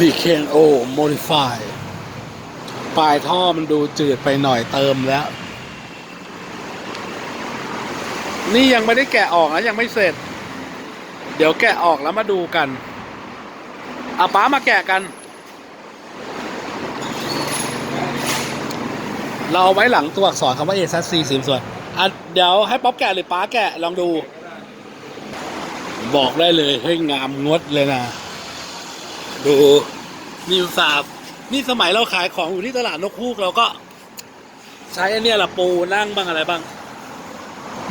ดีเคนโอโมดิฟายปลายท่อมันดูจืดไปหน่อยเติมแล้ว นี่ยังไม่ได้แกะออกนะ ยังไม่เสร็จ เดี๋ยวแกะออกแล้วมาดูกันอาป้ามาแกะกัน เราเอาไว้หลังตัวอักษรคำว่า A ซัสซีสิมส่วนอะเดี๋ยวให้ป๊อปแกะหรือป้าแกะลองดู บอกได้เลยเฮ้ยงามงดเลยนะ ดูนี่อุตสาบนี่สมัยเราขายของอยู่ที่ตลาดนกฮูกเราก็ ใช้อันเนี้ยละปูนั่งบ้างอะไรบ้าง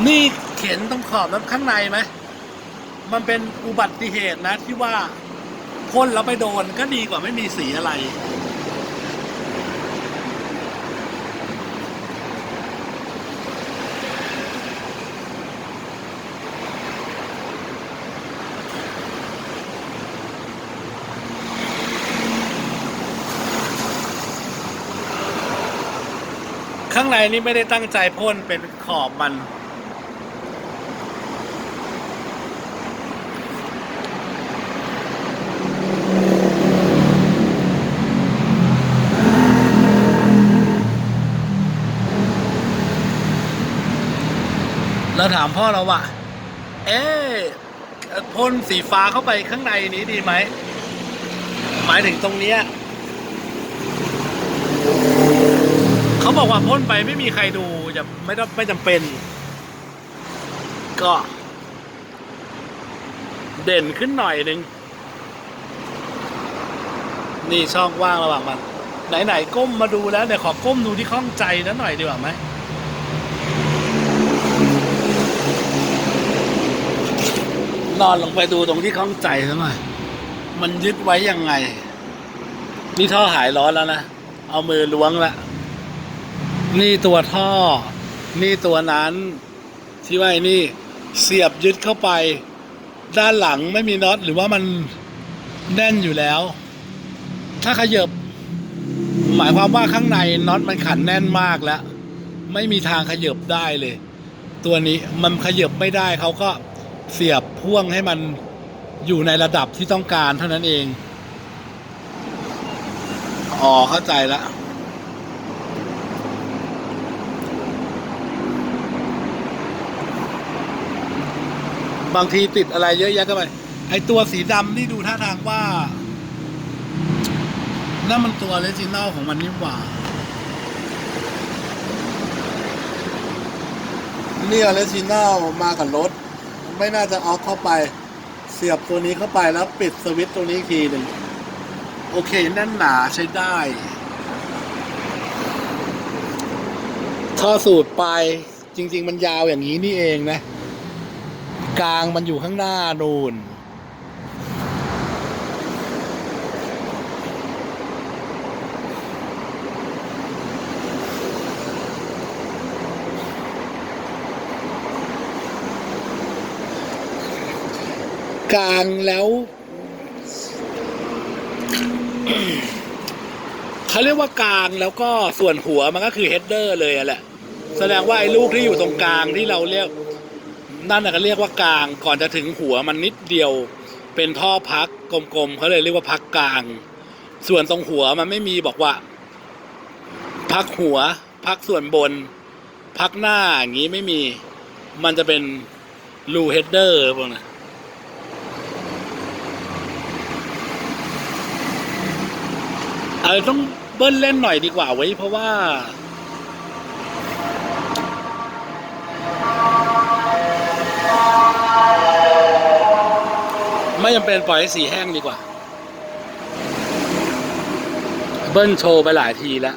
นี่เข็นตรงขอบนั้นข้างในไหมมันเป็นอุบัติเหตุนะที่ว่าพ่นแล้วไปโดนก็ดีกว่าไม่มีสีอะไร ข้างในนี่ไม่ได้ตั้งใจพ่นเป็นขอบมัน เราถามพ่อเราว่า เอ๊ะพ่นสีฟ้าเข้าไปข้างในนี้ดีไหม หมายถึงตรงเนี้ย เขาบอกว่าพ่นไปไม่มีใครดูอย่าไม่ต้องไม่จำเป็น ก็ เด่นขึ้นหน่อยหนึ่งนี่ช่องว่างระหว่างมัน ไหนๆก้มมาดูแล้วเดี๋ยวขอก้มดูที่ข้องใจนั้นหน่อยดีกว่าไหมนอนลงไปดูตรงที่ข้องใจซะหน่อย มันยึดไว้ยังไง นี่ท่อหายร้อนแล้วนะ เอามือล้วงละ นี่ตัวท่อ นี่ตัวนั้น ที่ว่าไอ้นี่เสียบยึดเข้าไป ด้านหลังไม่มีน็อตหรือว่ามันแน่นอยู่แล้ว ถ้าขยับหมายความว่าข้างในน็อตมันขันแน่นมากแล้ว ไม่มีทางขยับได้เลย ตัวนี้มันขยับไม่ได้เขาก็เสียบพ่วงให้มันอยู่ในระดับที่ต้องการเท่านั้นเอง อ๋อเข้าใจแล้ว บางทีติดอะไรเยอะแยะก็ไปไอตัวสีดำนี่ดูท่าทางว่านั่นมันตัวเลจินอลของมันนี่หว่า นี่อเลจินอลมากับรถ ไม่น่าจะเอาเข้าไป เสียบตัวนี้เข้าไปแล้วปิดสวิตช์ตัวนี้ทีหนึ่งโอเคแน่นหนาใช้ได้ท่อสูตรไปจริง ๆ มันยาวอย่างนี้นี่เองนะ กลางมันอยู่ข้างหน้านูนกลางแล้วเขาเรียกว่ากลางแล้วก็ส่วนหัวมันก็คือเฮดเดอร์เลยแหละ แสดงว่าไอ้ลูกที่อยู่ตรงกลางที่เราเรียก นั่นน่ะก็เรียกว่ากลางก่อนจะถึงหัวมันนิดเดียว เป็นท่อพักกลมๆเขาเลยเรียกว่าพักกลาง ส่วนตรงหัวมันไม่มีบอกว่า พักหัว พักส่วนบน พักหน้าอย่างนี้ไม่มี มันจะเป็นรูเฮดเดอร์พวกนั้นเออต้องเบิ้ลเล่นหน่อยดีกว่าไว้เพราะว่า ไม่จำเป็นปล่อยให้สีแห้งดีกว่า เบิ้ลโชว์ไปหลายทีแล้ว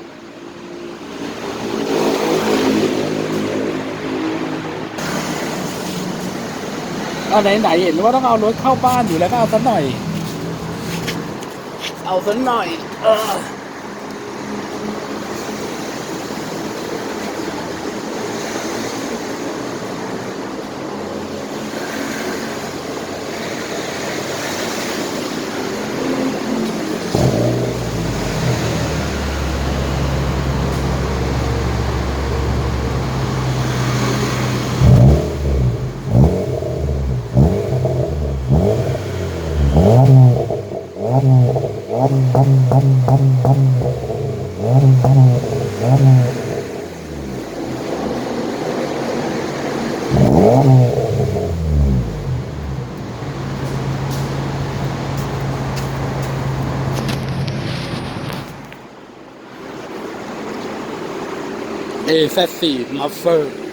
เอาไหนๆเห็นว่าต้องเอารถเข้าบ้านอยู่แล้วก็เอาสักหน่อย เอาสักหน่อย เออ เอแซสี่มัฟเฟอร์